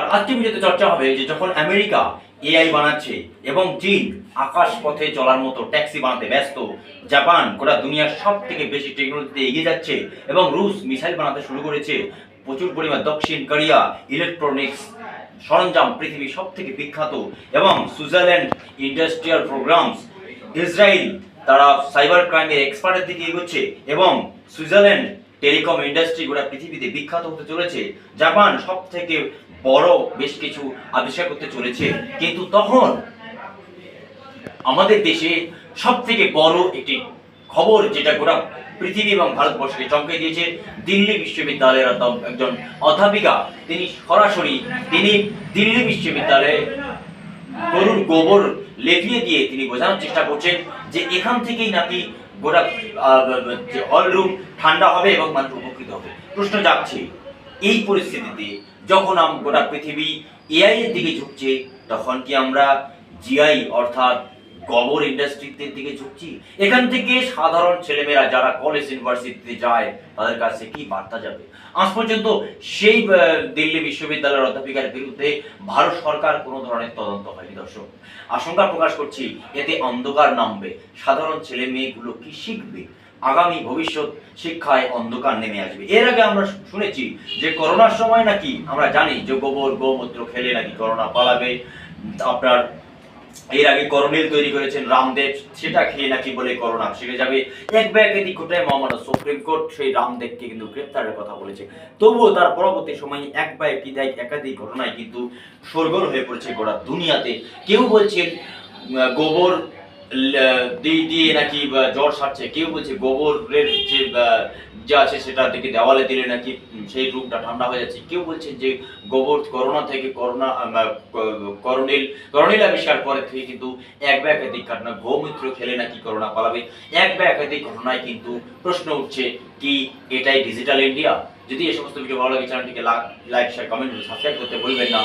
আর আজকে ভিডিওতে চর্চা হবে যে যখন আমেরিকা এআই বানাচ্ছে এবং চীন আকাশ পথে চলার মতো ট্যাক্সি বানাতে ব্যস্ত, জাপান গোটা দুনিয়ার সব থেকে বেশি টেকনোলজিতে এগিয়ে যাচ্ছে এবং রুশ মিসাইল বানাতে শুরু করেছে, প্রচুর পরিমাণ দক্ষিণ কোরিয়া ইলেকট্রনিক্স সরঞ্জাম পৃথিবীর সব থেকে বিখ্যাত এবং সুইজারল্যান্ড ইন্ডাস্ট্রিয়াল প্রোগ্রামস ইসরায়েল তারা সাইবার ক্রাইমের এক্সপার্টের দিকে এগোচ্ছে এবং সুইজারল্যান্ড টেলিকম ইন্ডাস্ট্রি গোটা পৃথিবীতে বিখ্যাত হতে চলেছে। জাপান সব থেকে বড় বেশ কিছু আবিষ্কার করতে চলেছে। কিন্তু তখন আমাদের দেশে সব থেকে বড় একটি খবর যেটা গোটা পৃথিবী এবং ভারতবর্ষকে চমকে দিয়েছে, দিল্লি বিশ্ববিদ্যালয়ের একজন অধ্যাপিকা। তিনি সরাসরি তিনি দিল্লি বিশ্ববিদ্যালয়ে গরুর গোবর লেপিয়ে দিয়ে তিনি বোঝানোর চেষ্টা করছেন যে এখান থেকেই নাকি গোটা হল রুম ঠান্ডা হবে এবং মানুষ উপকৃত হবে। প্রশ্ন যাচ্ছে এই পরিস্থিতিতে যখন গোটা পৃথিবী এআই এর দিকে ঝুঁকছে, তখন কি আমরা জিআই অর্থাৎ গোবর ইন্ডাস্ট্রিতে দিকে ঝুঁকছি। এখান থেকে সাধারণ ছেলেমেয়েরা যারা কলেজ, ইউনিভার্সিটিতে যায়, তাদের কাছে কি বার্তা যাবে? আজ পর্যন্ত সেই দিল্লি বিশ্ববিদ্যালয়ের অধ্যাপিকার বিরুদ্ধে ভারত সরকার কোনো ধরনের তদন্ত হয়নি, দর্শক। আশঙ্কা প্রকাশ করছি, এতে অন্ধকার নামবে। সাধারণ ছেলে মেয়েগুলো কি শিখবে? আগামী ভবিষ্যৎ শিক্ষায় অন্ধকার নেমে আসবে। এর আগে আমরা শুনেছি যে করোনার সময় নাকি, আমরা জানি যে গোবর, গোমূত্র খেলে নাকি করোনা পালাবে। আপনার এর আগে করোনিল তৈরি করেছেন রামদেব, সেটা খেয়ে নাকি বলে করোনা সেরে যাবে। এক ব্যাগেদি ঘটনায় মহামান্য সুপ্রিম কোর্ট সেই রামদেবকে কিন্তু গ্রেপ্তারের কথা বলেছে। তবুও তার পরবর্তী সময়ে এক বা একাধিক একাধিক ঘটনায় কিন্তু সরগোল হয়ে পড়েছে গোটা দুনিয়াতে। কেউ বলছেন গোবর দিয়ে নাকি জ্বর সারছে কেউ বলছে গোবরের যে যা আছে সেটা থেকে দেওয়ালে দিলে নাকি সেই রোগটা ঠান্ডা হয়ে যাচ্ছে। কেউ বলছেন যে গোবর করোনা থেকে করোনা আম, আহ, ক- করোনিল করোনিল আবিষ্কার পরে থেকে কিন্তু এক বা একাধিক ঘটনা গোমূত্র খেলে নাকি করোনা পালাবে। এক বা একাধিক ঘটনায় কিন্তু প্রশ্ন উঠছে কি এটাই ডিজিটাল ইন্ডিয়া যদি এই সমস্ত ভিডিও ভালো লাগে চ্যানেলটিকে লাইক শেয়ার কমেন্ট সাবস্ক্রাইব করতে ভুলবেন না।